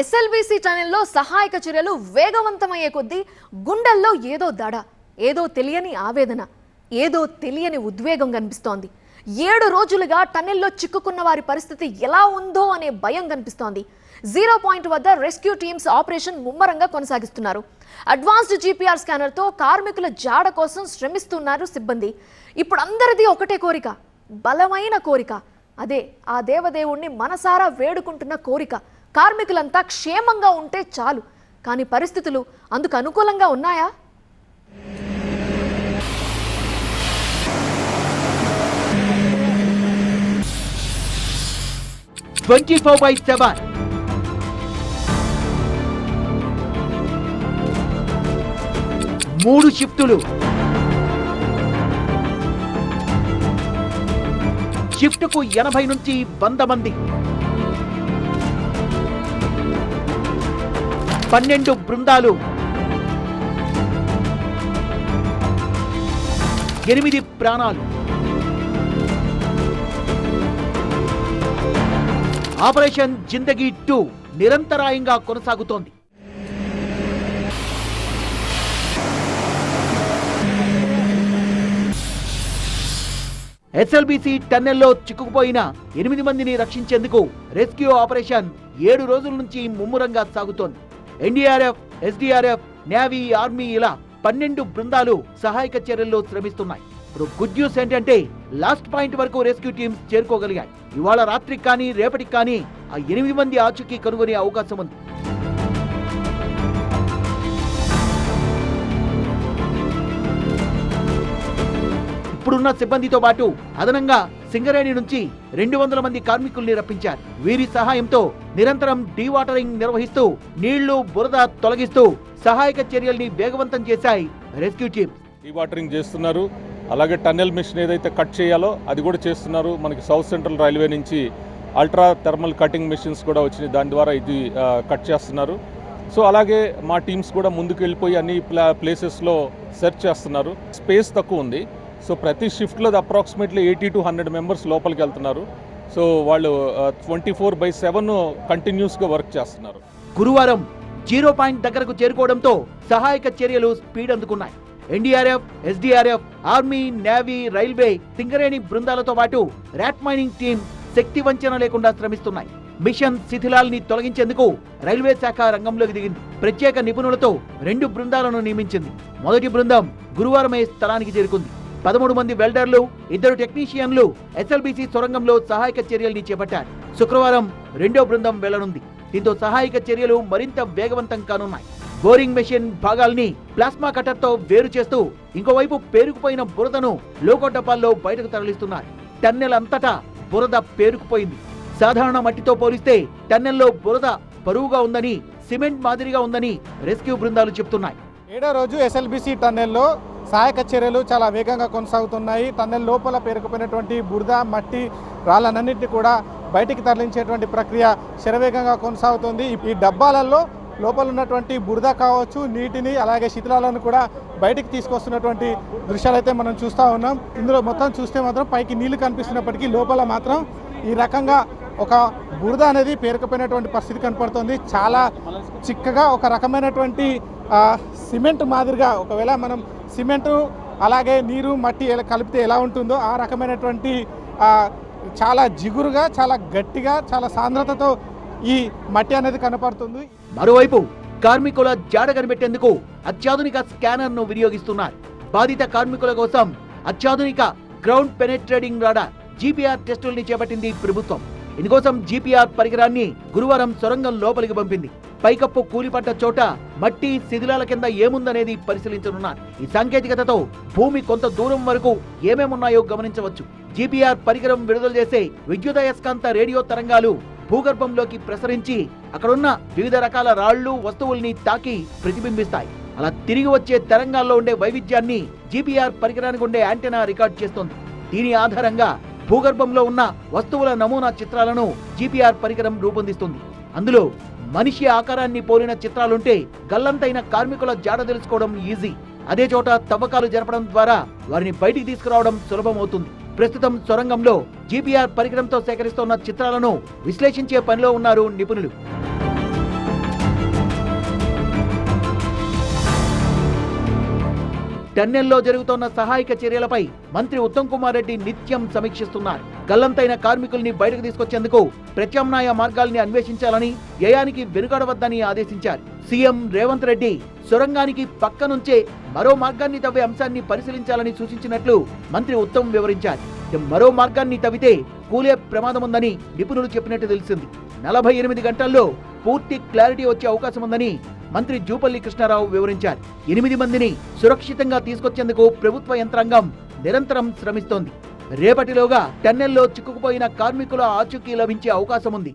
SLBC ఛానల్లో సహాయక చర్యలు వేగవంతమయ్యే కొద్దీ గుండెల్లో ఏదో దడ ఏదో తెలియని ఆవేదన ఏదో తెలియని ఉద్వేగం కనిపిస్తోంది. ఏడు రోజులుగా టన్నెల్లో చిక్కుకున్న వారి పరిస్థితి ఎలా ఉందో అనే భయం కనిపిస్తోంది. జీరో పాయింట్ వద్ద రెస్క్యూ టీమ్స్ ఆపరేషన్ ముమ్మరంగా కొనసాగిస్తున్నారు. అడ్వాన్స్డ్ జీపీఆర్ స్కానర్తో కార్మికుల జాడ కోసం శ్రమిస్తున్నారు సిబ్బంది. ఇప్పుడు అందరిది ఒకటే కోరిక బలమైన కోరిక. అదే ఆ దేవదేవుణ్ణి మనసారా వేడుకుంటున్న కోరిక. కార్మికులంతా క్షేమంగా ఉంటే చాలు. కానీ పరిస్థితులు అందుకు అనుకూలంగా ఉన్నాయా? Twenty four by seven. మూడు షిఫ్టులు. షిఫ్ట్కు ఎనభై నుంచి వంద మంది. పన్నెండు బృందాలు. ఎనిమిది ప్రాణాలు. ఆపరేషన్ జిందగీ టూ నిరంతరాయంగా కొనసాగుతోంది. ఎస్ఎల్బిసి టన్నెల్లో చిక్కుకుపోయిన ఎనిమిది మందిని రక్షించేందుకు రెస్క్యూ ఆపరేషన్ ఏడు రోజుల నుంచి ముమ్మరంగా సాగుతోంది. ఎన్డీఆర్ఎఫ్ ఎస్డీఆర్ఎఫ్ నేవీ ఆర్మీ ఇలా పన్నెండు బృందాలు సహాయక చర్యల్లో శ్రమిస్తున్నాయి. ఇప్పుడు గుడ్ న్యూస్ ఏంటంటే లాస్ట్ పాయింట్ వరకు రెస్క్యూ టీమ్స్ చేరుకోగలిగాయి. ఇవాళ రాత్రికి కానీ రేపటికి కానీ ఆ ఎనిమిది మంది ఆచూకీ కనుగొనే అవకాశం ఉంది. ఇప్పుడున్న సిబ్బందితో పాటు అదనంగా సింగరేణి నుంచి రెండు వందల మంది కార్మికుల్ని రప్పించారు. వీరి సహాయంతో నిరంతరం డీవాటరింగ్ నిర్వహిస్తూ నీళ్ళు బురద తొలగిస్తూ సహాయక చర్యల్ని వేగవంతం చేశాయి రెస్క్యూ టీమ్స్. డీవాటరింగ్ చేస్తున్నారు. అలాగే టన్నెల్ మిషన్ ఏదైతే కట్ చేయాలో అది కూడా చేస్తున్నారు. మనకి సౌత్ సెంట్రల్ రైల్వే నుంచి అల్ట్రా థర్మల్ కటింగ్ మిషన్స్ కూడా వచ్చినాయి. దాని ద్వారా ఇది కట్ చేస్తున్నారు. సో అలాగే మా టీమ్స్ కూడా ముందుకు వెళ్ళిపోయి అన్ని ప్లా ప్లేసెస్లో సెర్చ్ చేస్తున్నారు. స్పేస్ తక్కువ ఉంది. సో ప్రతి షిఫ్ట్లో approximately eighty two hundred members లోపలికి వెళ్తున్నారు. సో వాళ్ళు ట్వంటీ ఫోర్ బై సెవెన్ కంటిన్యూస్గా వర్క్ చేస్తున్నారు. గురువారం జీరో పాయింట్ దగ్గరకు చేరుకోవడంతో సహాయక చర్యలు speed అందుకున్నాయి. NDRF SDRF army navy railway Singareni బృందాలతో పాటు ర్యాట్ మైనింగ్ టీం శక్తి వంచన లేకుండా శ్రమిస్తున్నాయి. మిషన్ శిథిలాల్ని తొలగించేందుకు రైల్వే శాఖ రంగంలోకి దిగింది. ప్రత్యేక నిపుణులతో రెండు బృందాలను నియమించింది. మొదటి బృందం గురువారమే స్థలానికి చేరుకుంది. పదమూడు మంది వెల్డర్లు ఇద్దరు టెక్నీషియన్లు ఎస్ఎల్బిసి సొరంగంలో సహాయక చర్యల్ని చేపట్టారు శుక్రవారం రెండో బృందం వెళ్ళనుంది. దీంతో సహాయక చర్యలు మరింత వేగవంతం కానున్నాయి. బోరింగ్ మెషిన్ భాగాల్ని ప్లాస్మా కట్టర్తో వేరు చేస్తూ ఇంకోవైపు పేరుకుపోయిన బురదను లోకో డబ్బాల్లో బయటకు తరలిస్తున్నారు. టన్నెల్ అంతటా బురద పేరుకుపోయింది. సాధారణ మట్టితో పోలిస్తే టన్నెల్లో బురద బరువుగా ఉందని సిమెంట్ మాదిరిగా ఉందని రెస్క్యూ బృందాలు చెప్తున్నాయి. ఏడో రోజు ఎస్ఎల్బిసి టన్నెల్లో సహాయక చర్యలు చాలా వేగంగా కొనసాగుతున్నాయి. టన్నెల్ లోపల పేరుకుపోయినటువంటి బురద మట్టి రాళ్ళనన్నింటినీ కూడా బయటికి తరలించేటువంటి ప్రక్రియ శరవేగంగా కొనసాగుతుంది. ఈ డబ్బాలలో లోపల ఉన్నటువంటి బురద కావచ్చు నీటిని అలాగే శిథిలాలను కూడా బయటికి తీసుకొస్తున్నటువంటి దృశ్యాలు అయితే మనం చూస్తూ ఉన్నాం. ఇందులో మొత్తం చూస్తే మాత్రం పైకి నీళ్ళు కనిపిస్తున్నప్పటికీ లోపల మాత్రం ఈ రకంగా ఒక బురద అనేది పేరుకుపోయినటువంటి పరిస్థితి కనపడుతుంది. చాలా చిక్కగా ఒక రకమైనటువంటి సిమెంట్ మాదిరిగా ఒకవేళ మనం సిమెంటు అలాగే నీరు మట్టి ఎలా కలిపితే ఎలా ఉంటుందో ఆ రకమైనటువంటి చాలా జిగురుగా చాలా గట్టిగా చాలా సాంద్రతతో ఈ మట్టి అనేది కనపడుతుంది. మరోవైపు కార్మికుల జాడ కనిపెట్టేందుకు అత్యాధునిక స్కానర్ను వినియోగిస్తున్నారు. బాధిత కార్మికుల కోసం అత్యాధునిక గ్రౌండ్ పెనెట్రేటింగ్ రాడార్ జీపీఆర్ టెస్టుల్ని చేపట్టింది ప్రభుత్వం. ఇందుకోసం జీపీఆర్ పరికరాన్ని గురువారం సొరంగం లోపలికి పంపింది. పైకప్పు కూలిపడ్డ చోట మట్టి శిథిలాల కింద ఏముందనేది పరిశీలించనున్నారు. ఈ సాంకేతికతతో భూమి కొంత దూరం వరకు ఏమేమున్నాయో గమనించవచ్చు. జీపీఆర్ పరికరం విడుదల చేసే విద్యుదయస్కాంత రేడియో తరంగాలు భూగర్భంలోకి ప్రసరించి అక్కడున్న వివిధ రకాల రాళ్ళు వస్తువుల్ని తాకి ప్రతిబింబిస్తాయి. అలా తిరిగి వచ్చే తరంగాల్లో ఉండే వైవిధ్యాన్ని జీపీఆర్ పరికరానికి ఉండే యాంటెనా రికార్డ్ చేస్తోంది. దీని ఆధారంగా భూగర్భంలో ఉన్న వస్తువుల నమూనా చిత్రాలను జీపీఆర్ పరికరం రూపొందిస్తుంది. అందులో మనిషి ఆకారాన్ని పోలిన చిత్రాలుంటే గల్లంతైన కార్మికుల జాడ తెలుసుకోవడం ఈజీ. అదే చోట తవ్వకాలు జరపడం ద్వారా వారిని బయటికి తీసుకురావడం సులభమవుతుంది. ప్రస్తుతం సొరంగంలో జీపీఆర్ పరికరంతో సేకరిస్తున్న చిత్రాలను విశ్లేషించే పనిలో ఉన్నారు నిపుణులు. టన్నెల్లో జరుగుతోన్న సహాయక చర్యలపై మంత్రి ఉత్తమ్ కుమార్ రెడ్డి నిత్యం సమీక్షిస్తున్నారు. గల్లంతైన కార్మికుల్ని బయటకు తీసుకొచ్చేందుకు ప్రత్యామ్నాయ మార్గాల్ని అన్వేషించాలని వ్యయానికి వెనుకడవద్దని ఆదేశించారు. సీఎం రేవంత్ రెడ్డి సొరంగానికి పక్క నుంచే మరో మార్గాన్ని తవ్వే అంశాన్ని పరిశీలించాలని సూచించినట్లు మంత్రి ఉత్తమ్ వివరించారు. మరో మార్గాన్ని తవ్వితే కూలే ప్రమాదం ఉందని నిపుణులు చెప్పినట్టు తెలిసింది. నలభై ఎనిమిది గంటల్లో పూర్తి క్లారిటీ వచ్చే అవకాశం ఉందని మంత్రి జూపల్లి కృష్ణారావు వివరించారు. ఎనిమిది మందిని సురక్షితంగా తీసుకొచ్చేందుకు ప్రభుత్వ యంత్రాంగం నిరంతరం శ్రమిస్తోంది. రేపటిలోగా టన్నెల్లో చిక్కుకుపోయిన కార్మికుల ఆచూకీ లభించే అవకాశం ఉంది